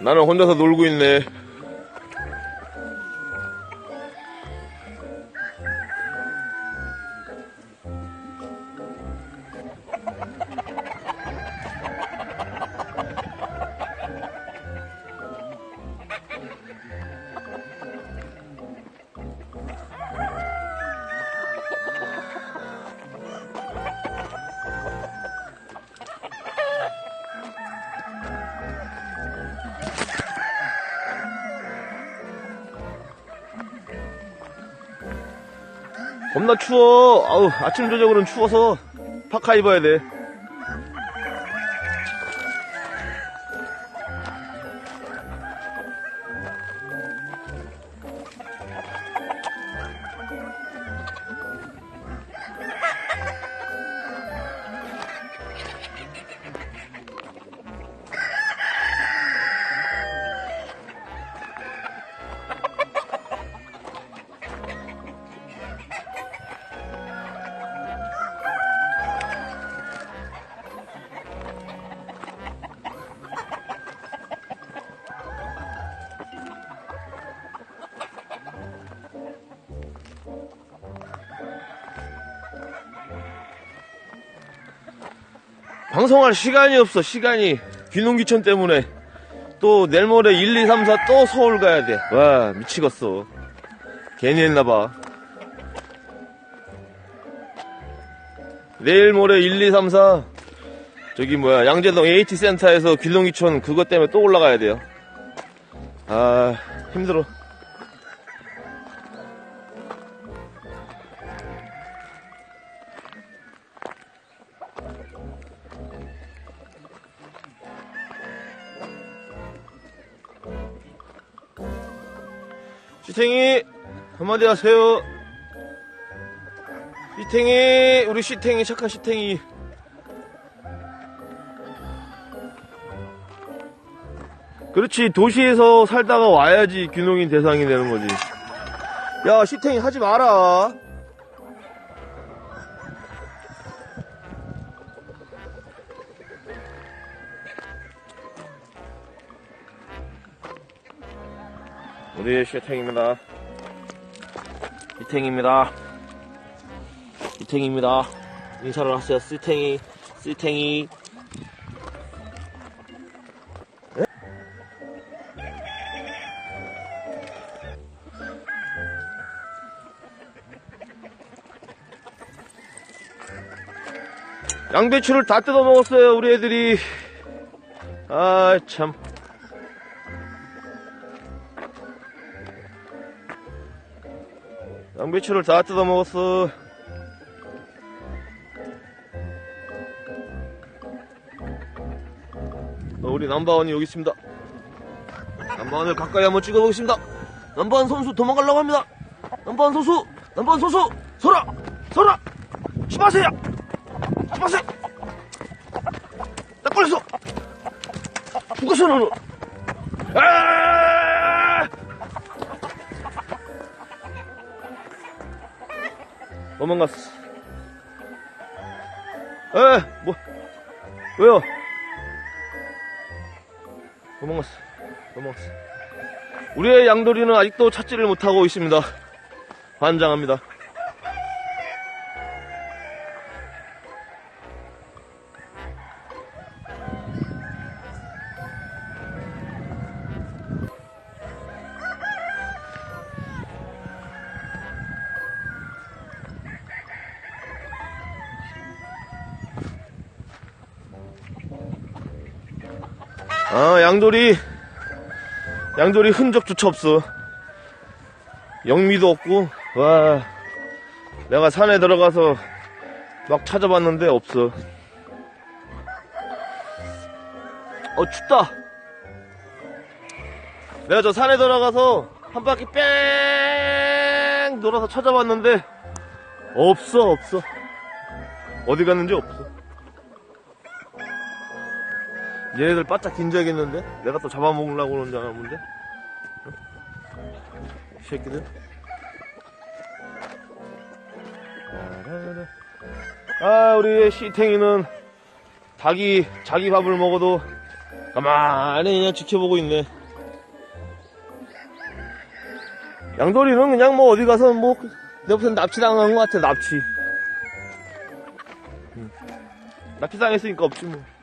나는 혼자서 놀고 있네. 겁나 추워. 아우, 아침 저녁으로는 추워서 파카 입어야 돼. 방송할 시간이 없어, 시간이. 귀농귀촌 때문에. 또 내일 모레 1, 2, 3, 4 또 서울 가야 돼. 와, 미치겠어. 괜히 했나봐. 내일 모레 1, 2, 3, 4 저기 뭐야 양재동 AT 센터에서 귀농귀촌 그것 때문에 또 올라가야 돼요. 아 힘들어. 시탱이 한마디 하세요. 시탱이 우리 시탱이 착한 시탱이. 그렇지 도시에서 살다가 와야지 귀농인 대상이 되는 거지. 야 시탱이 하지 마라. 우리 시탱입니다. 이탱입니다. 이탱입니다. 인사를 하세요. 시탱이, 시탱이. 양배추를 다 뜯어 먹었어요, 우리 애들이. 아, 참. 양배추를 다 뜯어 먹었어. 어, 우리 남바원이 여기 있습니다. 남바원을 가까이 한번 찍어보겠습니다. 남바원 선수 도망가려고 합니다. 남바원 선수, 남바원 선수, 서라, 서라, 시마세요, 시마세. 딱 걸렸어. 죽었어 너는. 아! 도망갔어. 에, 뭐, 왜요? 도망갔어. 도망갔어. 우리의 양돌이는 아직도 찾지를 못하고 있습니다. 환장합니다. 아, 양돌이, 양돌이 흔적조차 없어. 영미도 없고, 와, 내가 산에 들어가서 막 찾아봤는데 없어. 어, 춥다. 내가 저 산에 들어가서 한 바퀴 뺑 돌아서 찾아봤는데 없어, 없어. 어디 갔는지 없어. 얘네들 바짝 긴장했는데? 내가 또 잡아먹으려고 그러는 줄 알았는데? 응? 이 새끼들. 아, 우리 시탱이는 닭이, 자기 밥을 먹어도 가만히 그냥 지켜보고 있네. 양돌이는 그냥 뭐 어디 가서 뭐, 내가 무슨 납치당한 것 같아, 납치. 응. 납치당했으니까 없지 뭐.